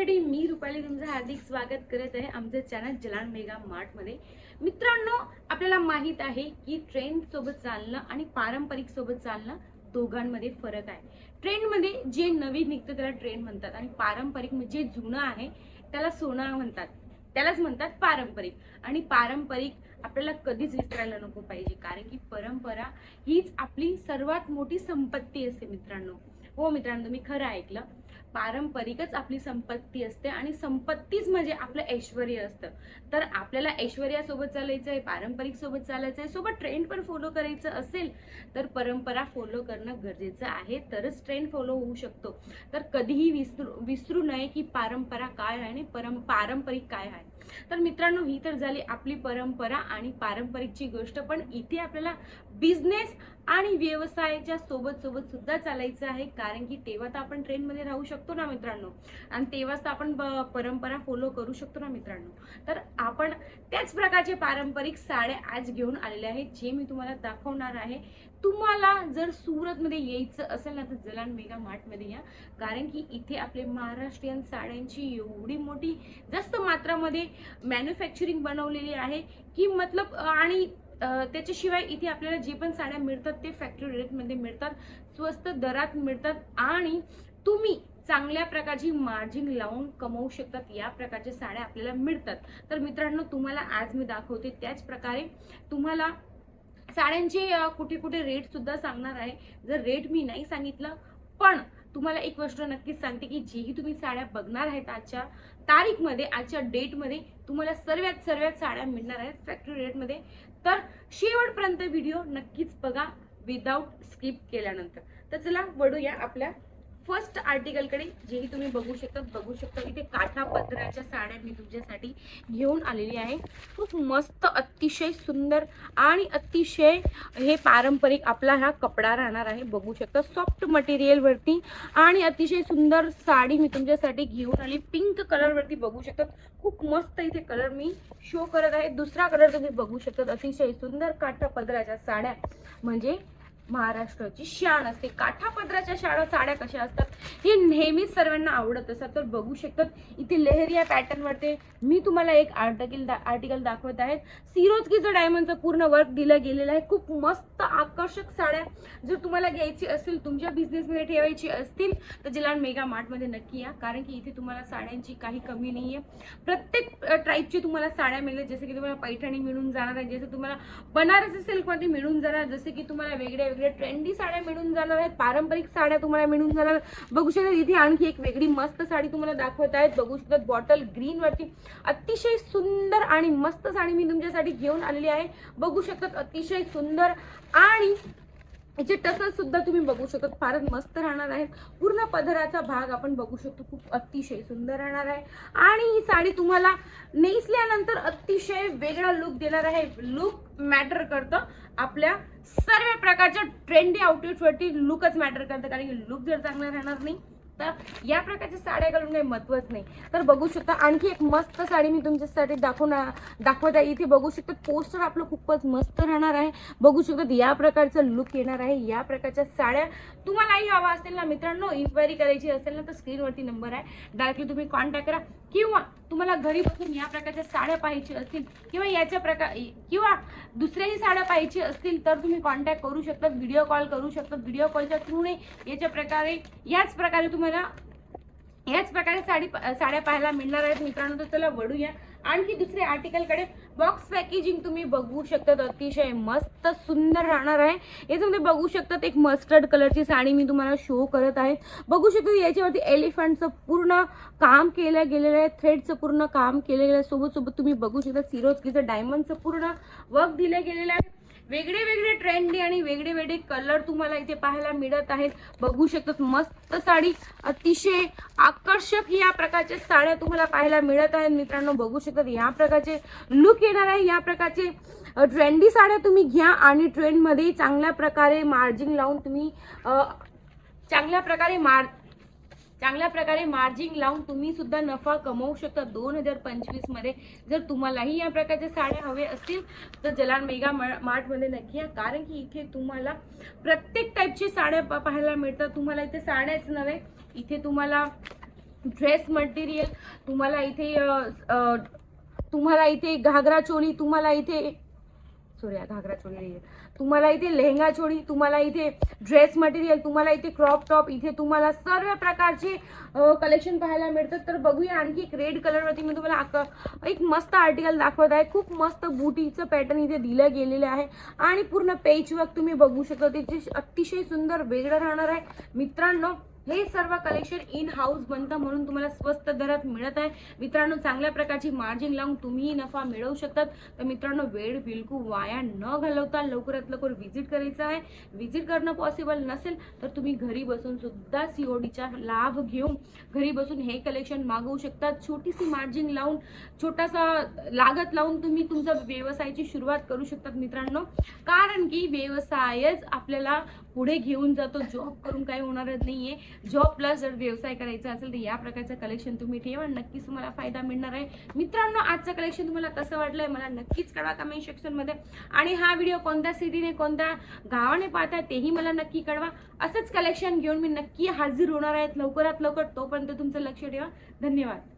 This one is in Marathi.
मी रुपाली तुमचं हार्दिक स्वागत करत आहे आमचं चॅनल जलान मेगा मार्टमध्ये मित्रांनो आपल्याला माहीत आहे की ट्रेंड सोबत चालणं आणि पारंपरिक सोबत चालणं दोघांमध्ये फरक आहे. ट्रेंडमध्ये जे नवीन निघतं त्याला ट्रेंड म्हणतात आणि पारंपरिक म्हणजे जुनं आहे त्याला सोनं म्हणतात. त्यालाच म्हणतात पारंपरिक. आणि पारंपरिक आपल्याला कधीच विसरायला नको पाहिजे कारण की परंपरा हीच आपली सर्वात मोठी संपत्ती असते मित्रांनो. हो मित्रांनो तुम्ही खरं ऐकलं. पारंपरिकच आपली संपत्ती असते आणि संपत्तीच म्हणजे आपलं ऐश्वर असतं. तर आपल्याला ऐश्वर्यासोबत चालायचं आहे पारंपरिक सोबत चालायचं आहे सोबत ट्रेंड पण फॉलो करायचं असेल तर परंपरा फॉलो करणं गरजेचं आहे. तरच ट्रेंड फॉलो होऊ शकतो. तर कधीही विसरू विसरू नये की पारंपरा काय आहे आणि परं पारंपरिक काय आहे. तर मित्रांनो ही तर झाली आपली परंपरा आणि पारंपरिकची गोष्ट. पण इथे आपल्याला बिझनेस आणि व्यवसायाच्या सोबत सोबत सुद्धा चालायचं आहे. कारण की तेव्हा तर आपण ट्रेनमध्ये राहू शकतो ना मित्रांनो. आणि तेव्हाच तर आपण परंपरा फॉलो करू शकतो ना मित्रांनो. तर आपण त्याच प्रकारचे पारंपरिक साड्या आज घेऊन आलेले आहेत जे मी तुम्हाला दाखवणार आहे. तुम्हाला जर सुरतमध्ये यायचं असेल ना तर जलान मेगा मार्टमध्ये या. कारण की इथे आपले महाराष्ट्रीयन साड्यांची एवढी मोठी जास्त मात्रामध्ये मॅन्युफॅक्चरिंग बनवलेली आहे की मतलब आणि त्याच्याशिवाय इथे आपल्याला जे पण साड्या मिळतात ते फॅक्टरी रेटमध्ये मिळतात स्वस्त दरात मिळतात आणि तुम्ही चांगल्या प्रकारची मार्जिन लावून कमवू शकतात या प्रकारच्या साड्या आपल्याला मिळतात. तर मित्रांनो तुम्हाला आज मी दाखवते त्याच प्रकारे तुम्हाला साड्यांचे कुठे कुठे रेटसुद्धा सांगणार आहे. जर रेट मी नाही सांगितलं पण तुम्हाला एक गोष्ट नक्कीच सांगते की जेही तुम्ही साड्या बघणार आहेत आजच्या तारीखमध्ये आजच्या डेटमध्ये तुम्हाला सर्वात सर्वात साड्या मिळणार आहेत फॅक्टरी रेटमध्ये तर शेवटपर्यंत व्हिडिओ नक्कीच बघा विदाऊट स्किप केल्यानंतर. तर चला वडूया आपल्या फर्स्ट आर्टिकलकडे जेही तुम्ही बघू शकता बघू शकता इथे काठा पदराच्या साड्या मी तुमच्यासाठी घेऊन आलेली आहे. खूप मस्त अतिशय सुंदर आणि अतिशय हे पारंपरिक आपला हा कपडा राहणार आहे. बघू शकता सॉफ्ट मटेरियलवरती आणि अतिशय सुंदर साडी मी तुमच्यासाठी घेऊन आली. पिंक कलरवरती बघू शकता. खूप मस्त इथे कलर मी शो करत आहे. दुसरा कलर तुम्ही बघू शकता. अतिशय सुंदर काठा पदराच्या साड्या. म्हणजे महाराष्ट्राची शान असते. काठापदराच्या शाळा साड्या कशा असतात हे नेहमीच सर्वांना आवडत असतात. तर बघू शकतात इथे लेहरिया पॅटर्न वरती मी तुम्हाला एक आर्टिकल दा आर्टिकल दाखवत आहे. सिरोजकीचं डायमंडचं पूर्ण वर्क दिलं गेलेलं आहे. खूप मस्त आकर्षक साड्या जर तुम्हाला घ्यायची असेल तुमच्या बिझनेसमध्ये ठेवायची असतील तर जिला मेगा मार्टमध्ये नक्की या. कारण की इथे तुम्हाला साड्यांची काही कमी नाही आहे प्रत्येक टाईपची तुम्हाला साड्या मिळेल. जसे की तुम्हाला पैठणी मिळून जाणार आहे जसं तुम्हाला बनारसी सिल्कमध्ये मिळून जाणार जसे की तुम्हाला वेगळ्या वेगळ्या ट्रेंडी साड्या मिळून जाणार आहेत. पारंपरिक साड्या तुम्हाला मिळून जाणार बघू शकता इथे आणखी एक वेगळी मस्त साडी तुम्हाला दाखवत आहेत. बघू शकतात बॉटल ग्रीन वरती अतिशय सुंदर आणि मस्त साडी मी तुमच्यासाठी घेऊन आलेली आहे. बघू शकतात अतिशय सुंदर आणि याचे टसल सुद्धा तुम्ही बघू शकता. फारच मस्त राहणार आहेत पूर्ण पदराचा भाग आपण बघू शकतो. खूप अतिशय सुंदर राहणार आहे. आणि ही साडी तुम्हाला नेसल्यानंतर अतिशय वेगळा लुक देणार आहे. लुक मॅटर करतं. आपल्या सर्व प्रकारच्या ट्रेंडी आउटफिटवरती लुकच मॅटर करतं. कारण की लुक जर चांगला राहणार नाही तर या प्रकारच्या साड्या घालून काही महत्वच नाही. तर बघू शकता आणखी एक मस्त साडी मी तुमच्यासाठी दाखवून दाखवत आहे. इथे बघू शकता पोस्टर आपलं खूपच मस्त राहणार आहे. बघू शकतात या प्रकारचं लुक येणार आहे. या प्रकारच्या साड्या तुम्हालाही हवा असेल ना मित्रांनो. इन्क्वायरी करायची असेल ना तर स्क्रीनवरती नंबर आहे. डायरेक्टली तुम्ही कॉन्टॅक्ट करा. किंवा तुम्हाला घरी बसून या प्रकारच्या साड्या पाहिजे असतील किंवा याच्या प्रकार किंवा दुसऱ्याही साड्या पाहिजे असतील तर तुम्ही कॉन्टॅक्ट करू शकतात व्हिडिओ कॉल करू शकतात व्हिडिओ कॉलच्या थ्रूने याच्या प्रकारे याच प्रकारे तुम्हाला याच प्रकारे साडी साड्या पाहायला मिळणार आहेत मित्रांनो. तर चला वडूया आणखी दुसरे आर्टिकलकडे बॉक्स पॅकेजिंग तुम्ही बघू शकतात. अतिशय मस्त सुंदर राहणार आहे. याच्यामध्ये बघू शकतात एक मस्टर्ड कलरची साडी मी तुम्हाला शो करत आहे. बघू शकता याच्यावरती एलिफंटचं पूर्ण काम केलं गेलेलं आहे. थ्रेडचं पूर्ण काम केलं गेलं आहे. सोबत सोबत तुम्ही बघू शकता. सिरोजकीचं डायमंडचं पूर्ण वर्क दिलं गेलेलं आहे. वेगळे वेगळे ट्रेंडी आणि वेगळे वेगळे कलर तुम्हाला इथे पाहायला मिळत आहेत. बघू शकतात मस्त साडी. अतिशय आकर्षक या प्रकारच्या साड्या तुम्हाला पाहायला मिळत आहेत. मित्रांनो बघू शकतात या प्रकारचे लुक येणार आहे. या प्रकारचे ट्रेंडी साड्या तुम्ही घ्या आणि ट्रेंडमध्ये चांगल्या प्रकारे मार्जिन लावून तुम्ही चांगल्या प्रकारे मार चांगल्या प्रकारे मार्जिन लावून तुम्ही सुद्धा नफा कमवू शकता. दोन हजार पंचवीसमध्ये जर तुम्हालाही या प्रकारच्या साड्या हवे असतील तर जलान मेगा मार्टमध्ये नक्की या. कारण की इथे तुम्हाला प्रत्येक टाईपची साड्या पा- पाहायला मिळतात. तुम्हाला इथे साड्याच नव्हे इथे तुम्हाला ड्रेस मटेरियल तुम्हाला इथे तुम्हाला इथे घागरा चोली तुम्हाला इथे सॉरी घागरा चोली तुम्हाला इथे लेहंगा चोळी तुम्हाला इथे ड्रेस मटेरियल तुम्हाला इथे क्रॉप टॉप इथे तुम्हाला सर्व प्रकारचे कलेक्शन पाहायला मिळतात. तर बघूया आणखी एक रेड कलरवरती मी तुम्हाला आक- एक मस्त आर्टिकल दाखवत आहे. खूप मस्त बुटीचं पॅटर्न इथे दिलं गेलेलं आहे. आणि पूर्ण पेज वर्क तुम्ही बघू शकता. त्याचे अतिशय सुंदर वेगळं राहणार आहे. मित्रांनो हे सर्व कलेक्शन इन हाऊस बनतं म्हणून तुम्हाला स्वस्त दरात मिळत आहे. मित्रांनो चांगल्या प्रकारची मार्जिन लावून तुम्ही नफा मिळवू शकतात. तर मित्रांनो वेळ बिलकुल वाया न घालवता लवकरात लवकर व्हिजिट करायचं आहे. व्हिजिट करणं पॉसिबल नसेल तर तुम्ही घरी बसून सुद्धा सीओडीचा लाभ घेऊन घरी बसून हे कलेक्शन मागवू शकतात. छोटीशी मार्जिन लावून छोटासा लागत लावून तुम्ही तुमचा व्यवसायाची सुरुवात करू शकतात मित्रांनो. कारण की व्यवसायच आपल्याला पुढे घेऊन जातो. जॉब करून काही होणारच नाहीये. जॉब प्लस जर व्यवसाय करायचा असेल तर या प्रकारचं कलेक्शन तुम्ही ठेवा. नक्कीच तुम्हाला फायदा मिळणार आहे. मित्रांनो आजचं कलेक्शन तुम्हाला कसं वाटलंय मला नक्कीच कळवा कमेंट सेक्शनमध्ये आणि हा व्हिडिओ कोणत्या सिटीने कोणत्या गावाने पाहताय तेही मला नक्की कळवा. असंच कलेक्शन घेऊन मी नक्की हाजीर होणार आहेत लवकरात लवकर तोपर्यंत तुमचं लक्ष ठेवा. धन्यवाद.